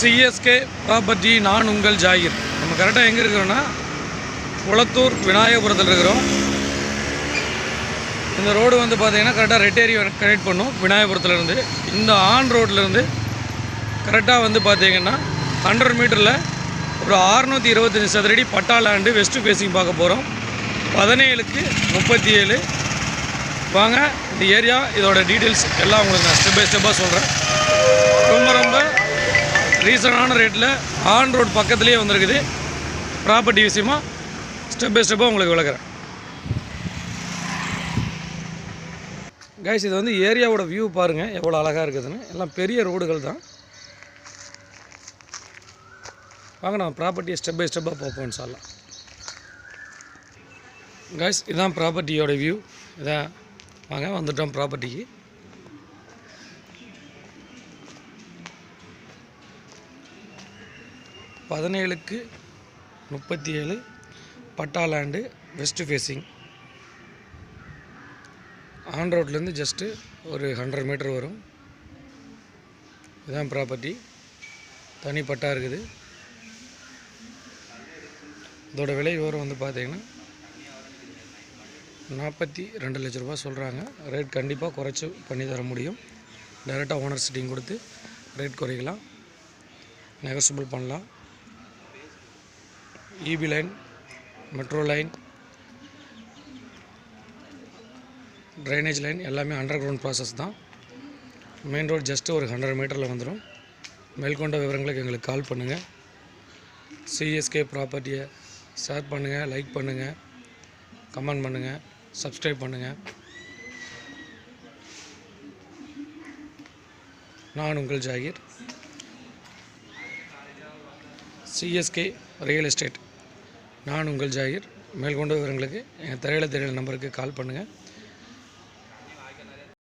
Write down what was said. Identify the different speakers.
Speaker 1: CSK property நான் உங்கள் ஜாகிர். நம்ம கரெக்டாக எங்கே இருக்கிறோன்னா குளத்தூர் விநாயகபுரத்தில் இருக்கிறோம். இந்த ரோடு வந்து பார்த்தீங்கன்னா கரெக்டாக ரெட்டேரி கனெக்ட் பண்ணும். விநாயகபுரத்துலேருந்து இந்த ஆன் ரோட்லேருந்து கரெக்டாக வந்து பார்த்தீங்கன்னா ஹண்ட்ரட் மீட்டரில் ஒரு அறுநூற்றி இருபத்தஞ்சி சதுரடி பட்டா லேண்டு வெஸ்ட்டு ஃபேஸிங் பார்க்க போகிறோம் பதினேழுக்கு முப்பத்தி ஏழு வாங்க இந்த ஏரியா இதோட டீட்டெயில்ஸ் எல்லாம் உங்களுக்கு நான் ஸ்டெப் பை ஸ்டெப்பாக சொல்கிறேன் ரொம்ப ரீசனான ரேட்டில் ஆன் ரோட் பக்கத்துலேயே வந்திருக்குது. ப்ராப்பர்ட்டி விஷயமா ஸ்டெப் பை ஸ்டெப்பாக உங்களுக்கு விளக்குறேன். கைஸ் இது வந்து ஏரியாவோட வியூ பாருங்கள் எவ்வளோ அழகாக இருக்குதுன்னு. எல்லாம் பெரிய ரோடுகள் தான். வாங்க நம்ம ப்ராப்பர்ட்டியை ஸ்டெப் பை ஸ்டெப்பாக பார்ப்போம் சொல்லலாம் கைஸ் இதுதான் ப்ராப்பர்ட்டியோட வியூ இதான் வாங்க வந்துட்டோம் ப்ராப்பர்ட்டிக்கு பதினேழுக்கு முப்பத்தி ஏழு பட்டா லேண்டு வெஸ்ட் ஃபேஸிங் ஆன் ரோட்லேருந்து ஜஸ்ட்டு ஒரு ஹண்ட்ரட் மீட்டர் வரும். இதுதான் ப்ராப்பர்ட்டி தனி பட்டா இருக்குது. இதோட விலை விவரம் வந்து பார்த்தீங்கன்னா நாற்பத்தி ரெண்டு லட்ச ரூபா சொல்கிறாங்க ரேட் கண்டிப்பாக குறைச்சி பண்ணி தர முடியும். டைரெக்டாக ஓனர் சிட்டிங் கொடுத்து ரேட் குறைக்கலாம். நெகசபிள் பண்ணலாம். EB line metro line drainage line எல்லாமே அண்டர் கிரவுண்ட் ப்ராசஸ் தான். மெயின் ரோடு ஜஸ்ட்டு ஒரு ஹண்ட்ரட் மீட்டரில் வந்துடும் மேற்கொண்ட விவரங்களுக்கு எங்களுக்கு கால் பண்ணுங்கள் சிஎஸ்கே ப்ராப்பர்ட்டியை ஷேர் பண்ணுங்கள் லைக் பண்ணுங்கள் கமெண்ட் பண்ணுங்கள் சப்ஸ்கிரைப் பண்ணுங்கள் நான் உங்கள் ஜாகிர். சிஎஸ்கே ரியல் எஸ்டேட் நான் உங்கள் ஜாகிர். மேற்கொண்ட விவரங்களுக்கு எங்கள் திரையில தெரியல நம்பருக்கு கால் பண்ணுங்கள்